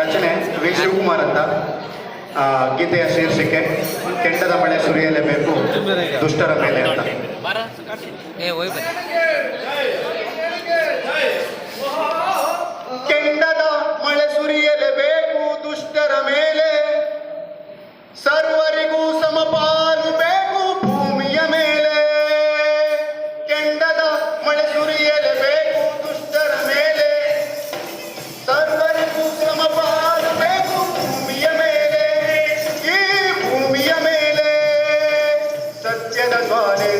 ರಚನೆ ವಿ ಶಿವಕುಮಾರ್ ಅಂತ. ಗೀತೆಯ ಶೀರ್ಷಿಕೆ ಕೆಟ್ಟದ ಮಳೆ ಸುರಿಯಲೇಬೇಕು ದುಷ್ಟರ ಮೇಲೆ ಅಂತ. ಜನಮಾನೆ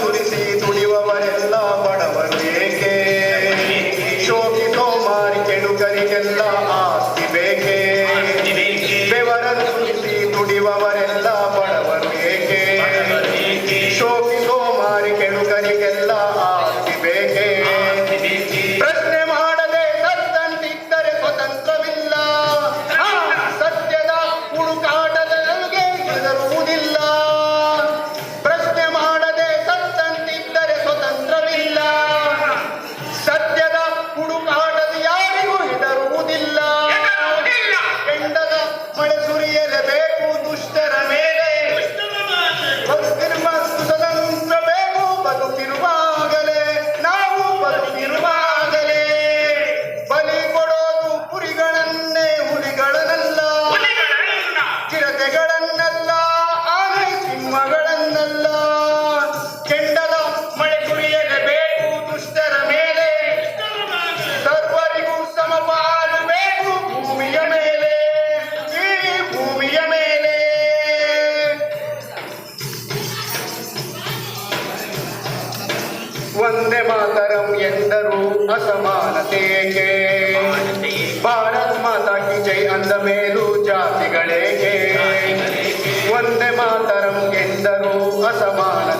ಸುರಿಸಿ ತುಳಿಯುವವರೆಲ್ಲ ಬಡವರೇಕೆ ಶೋಕಿತೋ ಮಾರಿ ಕೆಡುಕರಿಗೆಲ್ಲ ಆಸ್ತಿ ಬೇಕೆ? ಬೆವರನ್ನು ಸುರಿಸಿ ತುಡಿಯುವವರ మాతరం ఎందరూ అసమానతేకే భారత్ మాతాకి జై అందమేలు జాతిగళేకే వందే మాతరం ఎందరూ అసమాన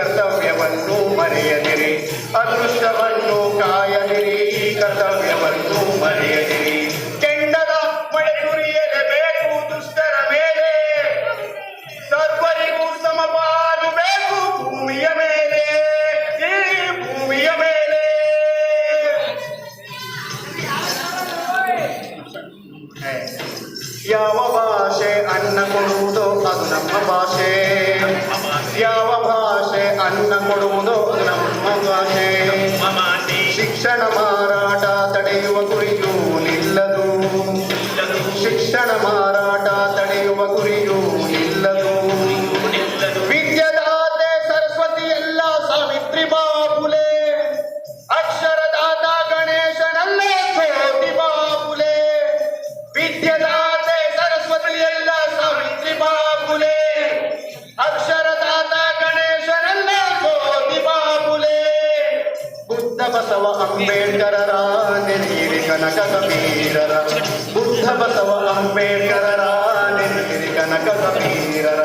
ಕರ್ತವ್ಯವನ್ನು ಮರೆಯದಿರಿ. ಅದೃಷ್ಟವನ್ನು ಕಾಯದಿರಿ. ಕರ್ತವ್ಯವನ್ನು ಮರೆಯದಿರಿ. ಕೆಂಡದ ಮಳೆ ಸುರಿಯಲೇಬೇಕು ದುಷ್ಟರ ಮೇಲೆ. ಸರ್ವರಿಗೂ ಸಮಪಾಲು ಬೇಕು, ಭೂಮಿಯ ಮೇಲೆ. ಈ ಭೂಮಿಯ ಮೇಲೆ. ಯಾವ ಭಾಷೆ ಅನ್ನ ಕೊಡುವುದೋ ಅದು ನಮ್ಮ ಭಾಷೆ. ಯಾವ ಭಾಷೆ ನನ್ನ ಕೊಡುವುದೋ ನಮ್ಮ ಶಿಕ್ಷಣ ಅಂಬೇಡ್ಕರರ ನೆನೆಯಿರಿ ಕನಕ ಕಬೀರರ ಬುದ್ಧ ಬಸವ ಅಂಬೇಡ್ಕರರ ನೆನೆಯಿರಿ ಕನಕ ಕಬೀರರ